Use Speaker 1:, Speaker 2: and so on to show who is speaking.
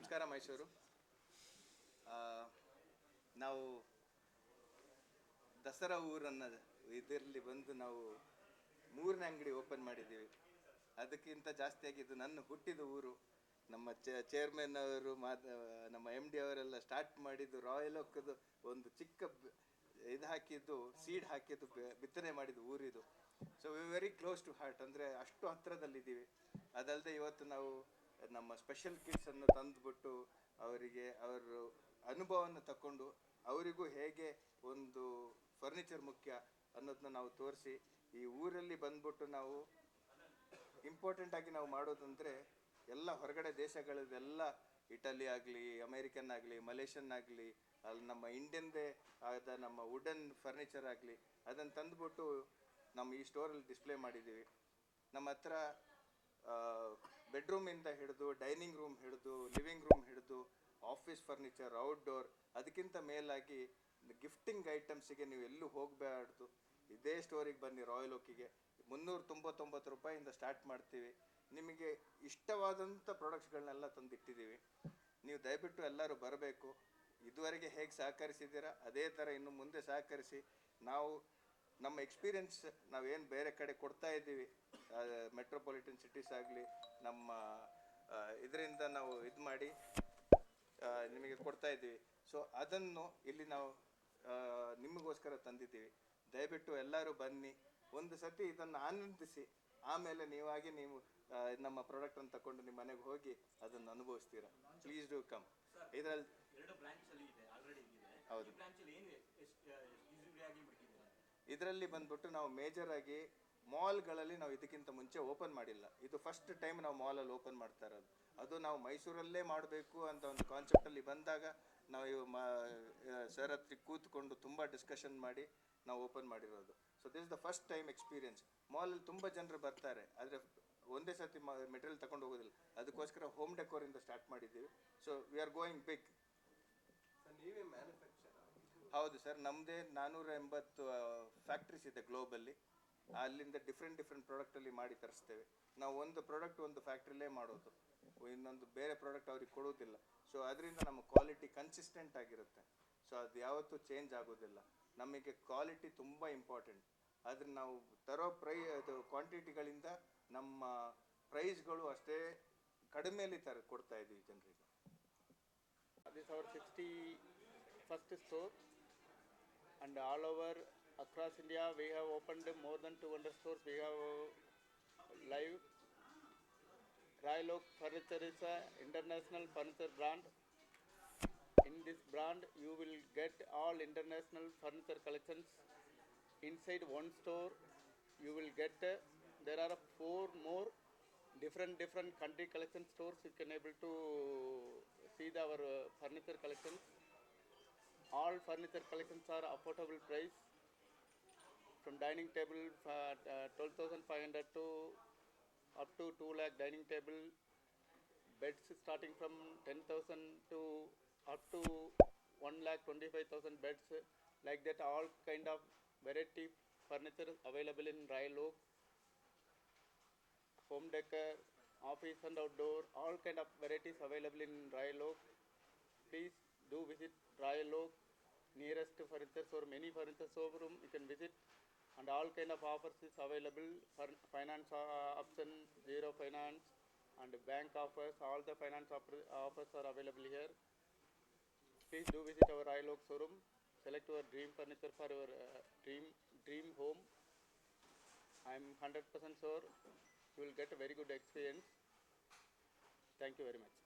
Speaker 1: ನಮಸ್ಕಾರ ಮೈಸೂರು. ನಾವು ದಸರಾ ಊರನ್ನ ಇದರಲ್ಲಿ ಬಂದು ನಾವು ಮೂರನೇ ಅಂಗಡಿ ಓಪನ್ ಮಾಡಿದ್ದೀವಿ. ಅದಕ್ಕಿಂತ ಜಾಸ್ತಿಯಾಗಿ ಇದು ನನ್ನ ಹುಟ್ಟಿದ ಊರು. ನಮ್ಮ ಚೇರ್ಮನ್ ಅವರು ಮಾತ ನಮ್ಮ ಎಂ ಡಿ ಅವರೆಲ್ಲ ಸ್ಟಾರ್ಟ್ ಮಾಡಿದ್ದು ರಾಯಲ್ ಒಕ್ಕದು ಒಂದು ಚಿಕ್ಕ ಇದು ಹಾಕಿದ್ದು ಸೀಡ್ ಹಾಕಿದ್ದು ಬಿತ್ತನೆ ಮಾಡಿದ್ದು ಊರಿದು so we very close to heart ಅಂದರೆ ಅಷ್ಟು ಹತ್ತಿರದಲ್ಲಿದ್ದೀವಿ ಅದಲ್ಲದೆ ಇವತ್ತು ನಾವು ನಮ್ಮ ಸ್ಪೆಷಲ್ ಕಿಟ್ಸನ್ನು ತಂದುಬಿಟ್ಟು ಅವರಿಗೆ ಅವರು ಅನುಭವವನ್ನು ತಕೊಂಡು ಅವರಿಗೂ ಹೇಗೆ ಒಂದು ಫರ್ನಿಚರ್ ಮುಖ್ಯ ಅನ್ನೋದನ್ನ ನಾವು ತೋರಿಸಿ, ಈ ಊರಲ್ಲಿ ಬಂದ್ಬಿಟ್ಟು ನಾವು ಇಂಪಾರ್ಟೆಂಟ್ ಆಗಿ ನಾವು ಮಾಡೋದಂದ್ರೆ ಎಲ್ಲ ಹೊರಗಡೆ ದೇಶಗಳದೆಲ್ಲ ಇಟಲಿ ಆಗಲಿ ಅಮೇರಿಕನ್ ಆಗಲಿ ಮಲೇಷಿಯನ್ ಆಗಲಿ, ಅಲ್ಲಿ ನಮ್ಮ ಇಂಡಿಯನ್ದೇ ಆದ ನಮ್ಮ ವುಡನ್ ಫರ್ನಿಚರ್ ಆಗಲಿ, ಅದನ್ನು ತಂದುಬಿಟ್ಟು ನಮ್ಮ ಈ ಸ್ಟೋರಲ್ಲಿ ಡಿಸ್ಪ್ಲೇ ಮಾಡಿದ್ದೀವಿ. ನಮ್ಮ ಹತ್ರ ಬೆಡ್ರೂಮಿಂದ ಹಿಡಿದು ಡೈನಿಂಗ್ ರೂಮ್ ಹಿಡಿದು ಲಿವಿಂಗ್ ರೂಮ್ ಹಿಡಿದು ಆಫೀಸ್ ಫರ್ನಿಚರ್ ಔಟ್ಡೋರ್ ಅದಕ್ಕಿಂತ ಮೇಲಾಗಿ ಗಿಫ್ಟಿಂಗ್ ಐಟಮ್ಸಿಗೆ ನೀವು ಎಲ್ಲೂ ಹೋಗಬಾರ್ದು. ಇದೇ ಸ್ಟೋರಿಗೆ ಬನ್ನಿ ರಾಯಲ್ ಓಕಿಗೆ ಮುನ್ನೂರ ತೊಂಬತ್ತೊಂಬತ್ತು ರೂಪಾಯಿಂದ ಸ್ಟಾರ್ಟ್ ಮಾಡ್ತೀವಿ. ನಿಮಗೆ ಇಷ್ಟವಾದಂಥ ಪ್ರಾಡಕ್ಟ್ಸ್ಗಳನ್ನೆಲ್ಲ ತಂದಿಟ್ಟಿದ್ದೀವಿ. ನೀವು ದಯವಿಟ್ಟು ಎಲ್ಲರೂ ಬರಬೇಕು. ಇದುವರೆಗೆ ಹೇಗೆ ಸಹಕರಿಸಿದ್ದೀರಾ, ಅದೇ ಥರ ಇನ್ನು ಮುಂದೆ ಸಹಕರಿಸಿ. ನಾವು ನಮ್ಮ ಎಕ್ಸ್ಪೀರಿಯನ್ಸ್ ನಾವೇನು ಬೇರೆ ಕಡೆ ಕೊಡ್ತಾ ಇದ್ದೀವಿ. ಮೆಟ್ರೋಪಾಲಿಟನ್ ಸಿಟೀಸ್ ಆಗಲಿ ನಮ್ಮ ಇದರಿಂದ ನಾವು ಇದು ಮಾಡಿ ನಿಮಗೆ ಕೊಡ್ತಾ ಇದ್ದೀವಿ. ಸೊ ಅದನ್ನು ಇಲ್ಲಿ ನಾವು ನಿಮಗೋಸ್ಕರ ತಂದಿದ್ದೀವಿ. ದಯವಿಟ್ಟು ಎಲ್ಲರೂ ಬನ್ನಿ. ಒಂದು ಸತಿ ಇದನ್ನು ಆನಂದಿಸಿ ಆಮೇಲೆ ನೀವಾಗಿ ನೀವು ನಮ್ಮ ಪ್ರಾಡಕ್ಟನ್ನು ತಗೊಂಡು ನಿಮ್ಮ ಮನೆಗೆ ಹೋಗಿ ಅದನ್ನು ಅನುಭವಿಸ್ತೀರಾ. ಪ್ಲೀಸ್ ಡೂ ಕಮ್ ಇದರಲ್ಲಿ ಹೌದು. ಇದರಲ್ಲಿ ಬಂದ್ಬಿಟ್ಟು ನಾವು ಮೇಜರ್ ಆಗಿ ಮಾಲ್ಗಳಲ್ಲಿ ನಾವು ಇದಕ್ಕಿಂತ ಮುಂಚೆ ಓಪನ್ ಮಾಡಿಲ್ಲ. ಇದು ಫಸ್ಟ್ ಟೈಮ್ ನಾವು ಮಾಲಲ್ಲಿ ಓಪನ್ ಮಾಡ್ತಾ ಇರೋದು. ಅದು ನಾವು ಮೈಸೂರಲ್ಲೇ ಮಾಡಬೇಕು ಅಂತ ಒಂದು ಕಾನ್ಸೆಪ್ಟಲ್ಲಿ ಬಂದಾಗ ನಾವು ಇವು ಮಾ ಸರ್ ಹತ್ರ ಕೂತ್ಕೊಂಡು ತುಂಬ ಡಿಸ್ಕಷನ್ ಮಾಡಿ ನಾವು ಓಪನ್ ಮಾಡಿರೋದು. So this the first time experience ಮಾಲಲ್ಲಿ ತುಂಬ ಜನರು ಬರ್ತಾರೆ. ಆದರೆ ಒಂದೇ ಸತಿ ಮೆಟೀರಿಯಲ್ ತಗೊಂಡು ಹೋಗೋದಿಲ್ಲ. ಅದಕ್ಕೋಸ್ಕರ ಹೋಮ್ ಡೆಕೋರಿಂದ ಸ್ಟಾರ್ಟ್ ಮಾಡಿದ್ದೀವಿ. So we are going big
Speaker 2: ನೀವೇ ಮ್ಯಾನುಫ್ಯಾಕ್ಚರ್
Speaker 1: ಹೌದು ಸರ್ ನಮ್ಮದೇ ನಾನ್ನೂರ ಎಂಬತ್ತು ಫ್ಯಾಕ್ಟ್ರೀಸ್ ಇದೆ ಗ್ಲೋಬಲ್ಲಿ ಅಲ್ಲಿಂದ ಡಿಫ್ರೆಂಟ್ ಡಿಫ್ರೆಂಟ್ ಪ್ರಾಡಕ್ಟಲ್ಲಿ ಮಾಡಿ ತರಿಸ್ತೇವೆ. ನಾವು ಒಂದು ಪ್ರಾಡಕ್ಟ್ ಒಂದು ಫ್ಯಾಕ್ಟ್ರಿಲೇ ಮಾಡೋದು. ಇನ್ನೊಂದು ಬೇರೆ ಪ್ರಾಡಕ್ಟ್ ಅವ್ರಿಗೆ ಕೊಡೋದಿಲ್ಲ ಸೊ ಅದರಿಂದ ನಮ್ಮ ಕ್ವಾಲಿಟಿ ಕನ್ಸಿಸ್ಟೆಂಟ್ ಆಗಿರುತ್ತೆ. ಸೊ ಅದು ಯಾವತ್ತೂ ಚೇಂಜ್ ಆಗೋದಿಲ್ಲ ನಮಗೆ ಕ್ವಾಲಿಟಿ ತುಂಬ ಇಂಪಾರ್ಟೆಂಟ್ ಆದರೆ ನಾವು ತರೋ ಪ್ರೈ, ಅದು ಕ್ವಾಂಟಿಟಿಗಳಿಂದ ನಮ್ಮ ಪ್ರೈಸ್ಗಳು ಅಷ್ಟೇ ಕಡಿಮೆಯಲ್ಲಿ ತರ ಕೊಡ್ತಾ ಇದ್ದೀವಿ ಜನರಿಗೆ.
Speaker 3: This is our 61st store. And all over across India we have opened more than 200 stores. We have live. Royal Oak Furniture is a international furniture brand. In this brand you will get all international furniture collections. Inside one store you will get uh, there are four more different different country collection stores you can able to see the, our uh, furniture collections all furniture collections are affordable price. From dining table uh, uh, 12500 to up to 2 lakh dining table. Beds starting from 10000 to up to 1 lakh 25000 beds. Like that all kind of variety furniture available in Royal Oak home decor, office and outdoor, all kind of varieties available in Royal Oak. Please do visit Royal Oak, nearest furniture store, many furniture showroom you can visit, and all kind of offers is available for finance uh, option, zero finance, and bank offers. All the finance offer- offers are available here. Please do visit our Royal Oak showroom. Select your dream furniture for your uh, dream dream home. I'm 100% sure you will get a very good experience. Thank you very much.